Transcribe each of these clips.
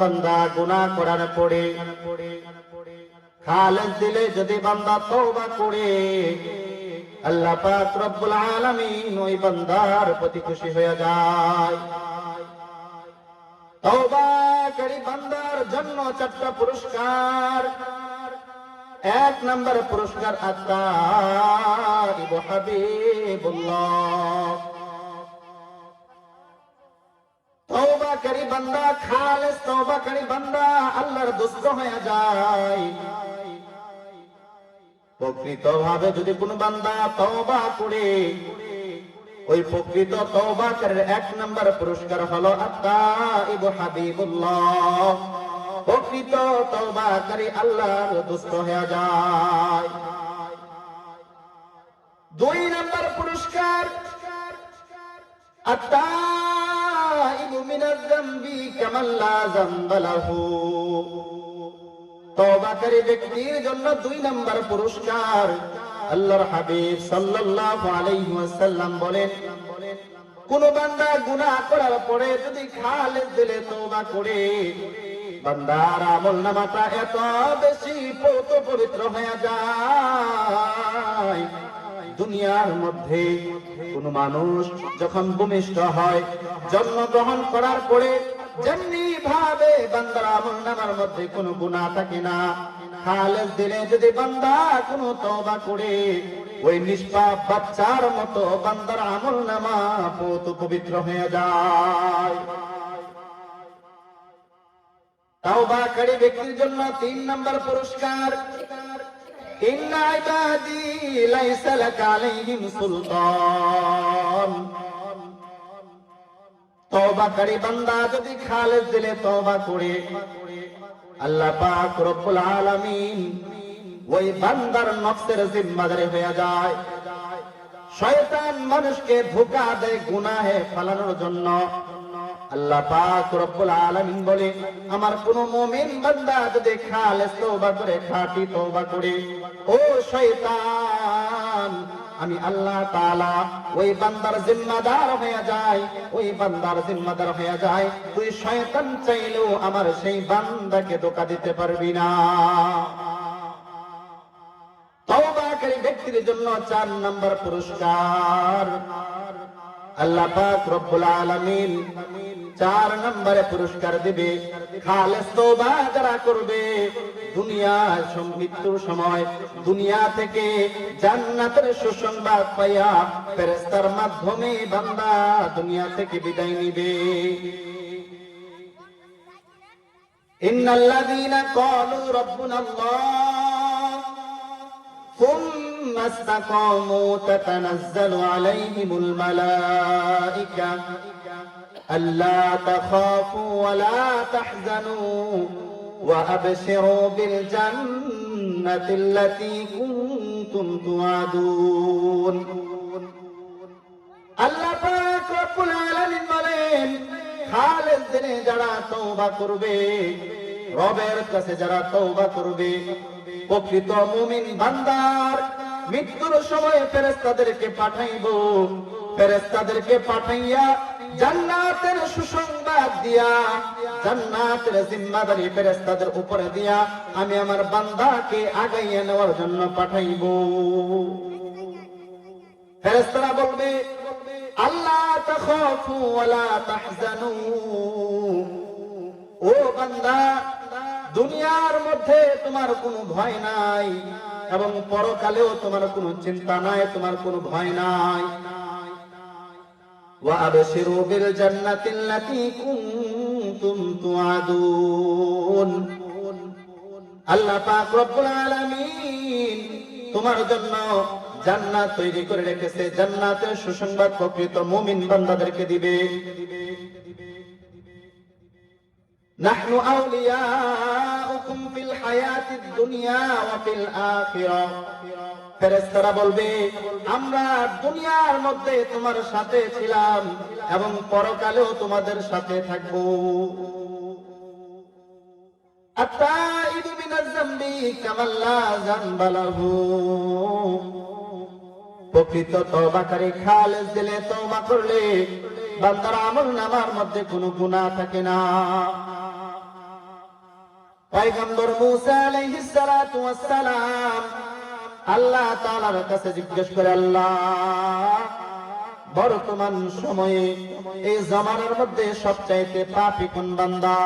বান্দা গুনাহ করার পরে খালেজ দিলে যদি বান্দা তওবা করে, আল্লাহ পাক রব্বুল আলামিন ওই বান্দার প্রতি খুশি হয়ে যায়। তওবাকারী বান্দার জন্য চারটা পুরস্কার। এক নম্বর পুরস্কার আত্মা হাবিবুল্লাহ। বান্দা, খালেস তওবাকারী বান্দা, আল্লাহর দোস্ত হয়ে যায়। প্রকৃত ভাবে যদি কোন বান্দা তওবা করে, ওই প্রকৃত তওবাকারীর এক নম্বর পুরস্কার হলো আত্মাইবু হাবিবুল্লাহ। প্রকৃত তওবাকারী আল্লাহর দোস্ত হয়ে যায়। দুই নম্বর পুরস্কার التائب من الذنب كمن لا ذنب له তওবাকারী ব্যক্তির জন্য দুই নম্বর পুরস্কার আল্লাহর হাবিব সাল্লাল্লাহু আলাইহি ওয়াসাল্লাম বলেন কোন বান্দা গুনাহ করার পরে যদি খালেদ দিলে তওবা করে বান্দার আমল নামাটা এত বেশি পৌত পবিত্র হয়ে যায় দুনিয়ার মধ্যে। কোন মানুষ যখন ভূমিষ্ঠ হয় জন্মগ্রহণ করার পরে যেমনি ভাবে বান্দার আমল নামার মধ্যে কোনো গুণা থাকে না খালেজ দিলে যদি বান্দা কোনো তবা করে, ওই নিষ্পাপ বাচ্চার মতো বান্দার আমল নামা পৌত পবিত্র হয়ে যায়। তাওবাকারী ব্যক্তির জন্য তিন নম্বর পুরস্কার। যদি দিলে তওবা করে। আল্লাহ পাক রব্বুল ওই বান্দার হয়ে যায়। শয়তান মানুষকে ধোকা দেয়, গুনাহে ফালানোর জন্য। আল্লাহ পাক রব্বুল আলামিন বলে, আমার কোন মুমিন বান্দা যদি খালেস তওবা করে, খাঁটি তওবা করে, ও শয়তান, আমি আল্লাহ তাআলা ওই বান্দার জিম্মাদার হয়ে যায় ওই বান্দার জিম্মাদার হয়ে যায় তুই শয়তান চাইলেও আমার সেই বান্দাকে ধোকা দিতে পারবি না। তওবাকারী ব্যক্তির জন্য চার নম্বর পুরস্কার। আল্লাহ পাক রব্বুল আলামিন চার নম্বরে পুরস্কার দিবে খালেস তওবা যারা করবে দুনিয়া মৃত্যুর সময় দুনিয়া থেকে জান্নাতের সুসংবাদ পাইয়া ফেরেশতার মাধ্যমে বান্দা দুনিয়া থেকে বিদায় নিবে ইন্নাল্লাযীনা ক্বালু রাব্বুনা আল্লাহ ثم استقاموا تتنزل عليهم الملائكة ألا تخافوا ولا تحزنوا وأبشروا بالجنة التي كنتم توعدون আল্লাহ পাক রব্বুল আলামিন বলেন খালেদ দিনে যারা তওবা করবে রবের কাছে যারা তওবা করবে প্রকৃত মুমিন বান্দার মৃত্যুর সময় ফেরেশতাদেরকে পাঠাইব ফেরেশতাদেরকে পাঠাইয়া জান্নাতের সুসংবাদ দিয়া, জান্নাতের জিম্মাদারি ফেরেশতাদের উপরে দিয়া আমি আমার বান্দাকে আগাইয়ে নেওয়ার জন্য পাঠাইব। ফেরেশতারা বলবে, আল্লাহ তাখাফু ওয়ালা তাহজানু। ও বান্দা, দুনিয়ার মধ্যে তোমার কোনো ভয় নাই এবং পরকালেও তোমার কোনো চিন্তা নাই, তোমার কোনো ভয় নাই। وأبشروا بالجنة التي كنتم توعدون আল্লাহ পাক রব্বুল আলামিন তোমার জন্য জান্নাত তৈরি করে রেখেছে জান্নাতের সুসংবাদ প্রকৃত মুমিন বান্দাদেরকে দিবে نحن أولياؤكم في الحياة الدنيا وفي الآخرة ফেরেস্তারা বলবে আমরা দুনিয়ার মধ্যে তোমার সাথে ছিলাম এবং পরকালেও তোমাদের সাথে থাকব التائب من الذنب كمن لا ذنب له প্রকৃত তবাকারী খালেজ দিলে তওবা করলে বান্দার আমল নামার মধ্যে কোনো গুনাহ থাকে না পয়গম্বর মুসা আলাইহিস সালাতু ওয়াস সালাম আল্লাহ তাআলার কাছে জিজ্ঞেস করে, আল্লাহ, বর্তমান সময়ে এই জামানার মধ্যে সবচাইতে পাপী কোন বান্দা?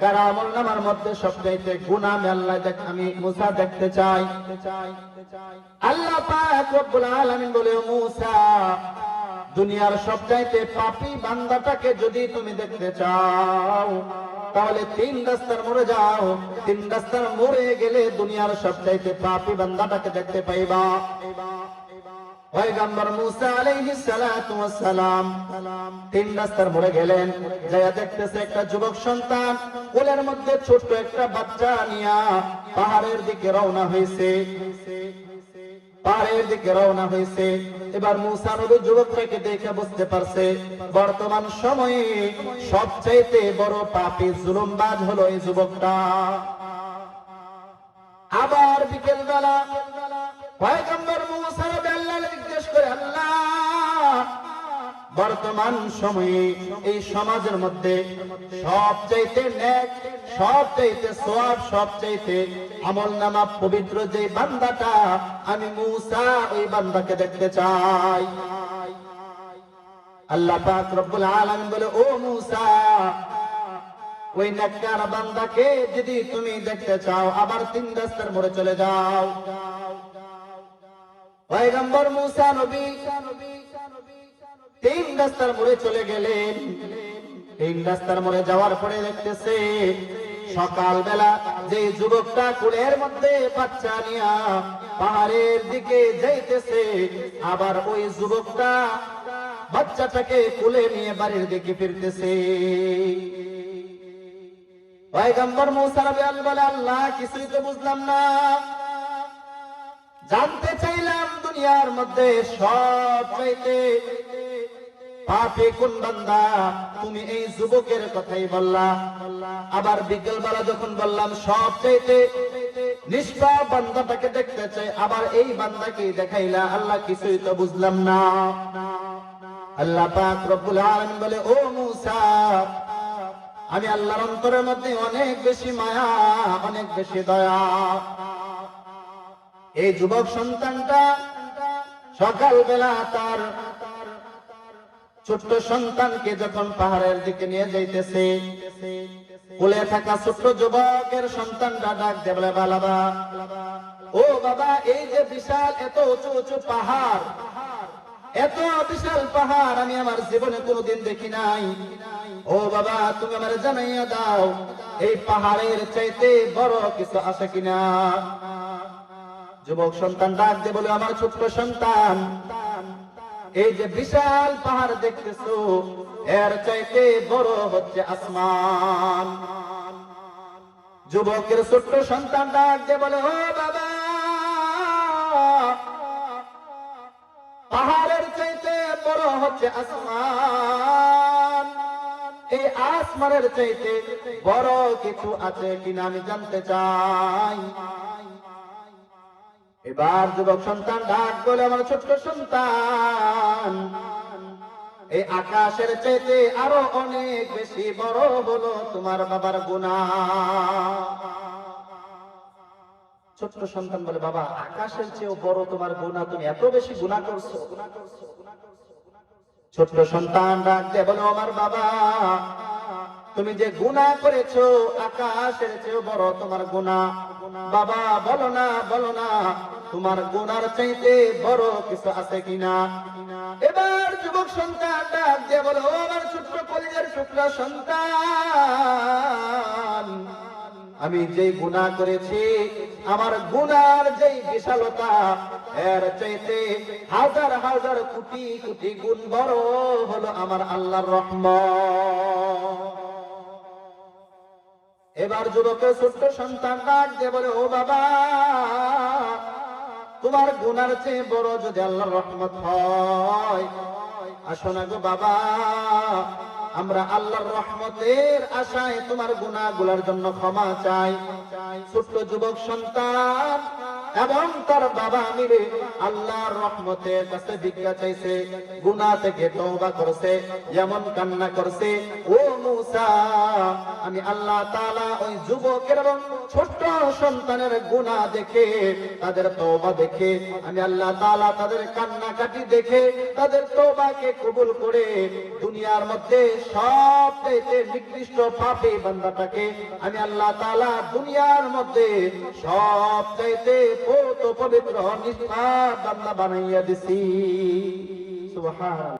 কার আমল নামার মধ্যে সবচাইতে গুনাহ আল্লাহ দেখ, আমি মুসা দেখতে চাই। আল্লাহ পাক রব্বুল আলামিন বলে, "ও মুসা, দুনিয়ার সবচাইতে পাপী বান্দাটাকে যদি তুমি দেখতে চাও তাহলে তিন রাস্তার মোড়ে যাও। তিন রাস্তার মোড়ে গেলে দুনিয়ার সবচাইতে পাপী বান্দাটাকে দেখতে পাইবা। পয়গম্বর মুসা আলাইহিস সালাতু তিন রাস্তার মোড়ে গেলেন। যায়া দেখতেছে একটা যুবক সন্তান, কোলের মধ্যে ছোট্ট একটা বাচ্চা নিয়া পাহাড়ের দিকে রওনা হয়েছে। পাহাড়ের দিকে রওনা হয়েছে। এবার মুসা নবী যুবকটাকে দেখে বুঝতে পারছে, বর্তমান সময়ে সবচাইতে বড় পাপী জুলুমবাজ হলো এই যুবকটা। আবার বিকেল বেলা পয়গম্বর মুসা বর্তমান সময়ে এই সমাজের মধ্যে সবচাইতে ন্যাক, সবচাইতে সোয়াব, সবচাইতে আমল নামা পবিত্র যে বান্দাটা, আমি মুসা ওই বান্দাকে দেখতে চাই। আল্লাহ পাক রব্বুল আলামিন বলে, ও মুসা, ওই নেককার বান্দাকে যদি তুমি দেখতে চাও, আবার তিন রাস্তার মোড়ে চলে যাও। পয়গম্বর মুসা নবী তিন রাস্তার মোড়ে চলে গেলেন। তিন রাস্তার মোড়ে যাওয়ার পরে দেখতেছে সকাল বেলা যে যুবকটা কুলের মধ্যে বাচ্চা নিয়া পাহাড়ের দিকে যাইতেছে, আবার ওই যুবকটা বাচ্চাটাকে কুলে নিয়ে বাড়ির দিকে ফিরতেছে। পয়গম্বর মুসা নবী আল্লাহ বলে, আল্লাহ, কিছুই তো বুঝলাম না। জানতে চাইলাম দুনিয়ার মধ্যে সব চাইতে পাপে কোন বান্দা? তুমি এই যুবকের কথাই বললা। আবার বিকেল বেলা যখন বললাম, সব চাইতে নিষ্পাপ বান্দাটাকে দেখতে চাই, আবার এই বান্দাকে দেখাইলা, আল্লাহ কিছুই তো বুঝলাম না। আল্লাহ পাক রব্বুল আলামিন বলে, ও মুসা, আমি আল্লাহর অন্তরের মধ্যে অনেক বেশি মায়া, অনেক বেশি দয়া। এই যুবক সন্তানটা সকালবেলা তার ছোট্ট সন্তানকে যখন পাহাড়ের দিকে নিয়ে যাইতেছে, কোলে থাকা ছোট্ট যুবকের সন্তানটা ডাক দে বলে, বালাবা, ও বাবা, এই যে বিশাল, এত উঁচু উঁচু পাহাড়, এত বিশাল পাহাড়, আমি আমার জীবনে কোনোদিন দেখি নাই। ও বাবা, তুমি আমার জানাইয়া দাও, এই পাহাড়ের চাইতে বড় কিছু আছে কিনা? যুবক সন্তান ডাক দে বলে, আমার ছোট্ট সন্তান এই যে বিশাল পাহাড় দেখতেছো, এর চাইতে বড় হচ্ছে আসমান। যুবকের ছোট্ট সন্তান ডাক দিয়ে বলে, ও বাবা, পাহাড়ের চাইতে বড় হচ্ছে আসমান। এই আসমানের চাইতে বড় কিছু আছে কিনা আমি জানতে চাই। এবার যুবক সন্তান, ডাক বলে আমার ছোট্ট সন্তান। এই আকাশের চাইতে আরও অনেক বেশি বড় হলো তোমার বাবার গুণা। ছোট্ট সন্তান বলে, বাবা, আকাশের চেয়েও বড় তোমার গুণা, তুমি এত বেশি গুণা করছ। ছোট্ট সন্তান ডাক বলো আমার বাবা তুমি যে গুণা করেছ, আকাশের চেয়েও বড় তোমার গুণা বাবা, বলো না বলো না, তোমার গুনার চাইতে বড় কিছু আছে কিনা? এবার যুবক সন্তান ডাক দিয়ে বলো আমার ছোট্ট সন্তান, আমি যেই গুনাহ করেছি, আমার গুনার যেই বিশালতা, এর চাইতে হাজার হাজার কোটি কোটি গুণ বড় হলো আমার আল্লাহর রহমত। এবার যুবকের ছোট্ট সন্তান ডাক দিয়ে বলে, ও বাবা, তোমার গুনার চেয়ে বড় যদি আল্লাহর রহমত হয়, আসো না গো বাবা, আমরা আল্লাহর রহমতের আশায় তোমার গুনাহগুলোর জন্য ক্ষমা চাই। ছোট্ট যুবক সন্তান এবং তার বাবা মিলে আল্লাহর রহমতের কাছে ভিক্ষা চাইছে, গুনাহ থেকে তওবা করছে যেমন কান্না করছে। ও মুসা, আমি আল্লাহ তাআলা ওই যুবকের এবং ছোট্ট সন্তানের গুনাহ দেখে, তাদের তওবা দেখে, আমি আল্লাহ তাআলা তাদের কান্নাকাটি দেখে, তাদের তওবাকে কবুল করে দুনিয়ার মধ্যে সব সবচেয়ে নিকৃষ্ট পাপী বান্দাটাকে আমি আল্লাহ তাআলা দুনিয়ার মধ্যে সব সবচাইতে পবিত্র পবিত্র নিষ্পাপ বান্দা বানাইয়া দিছি। সুবহান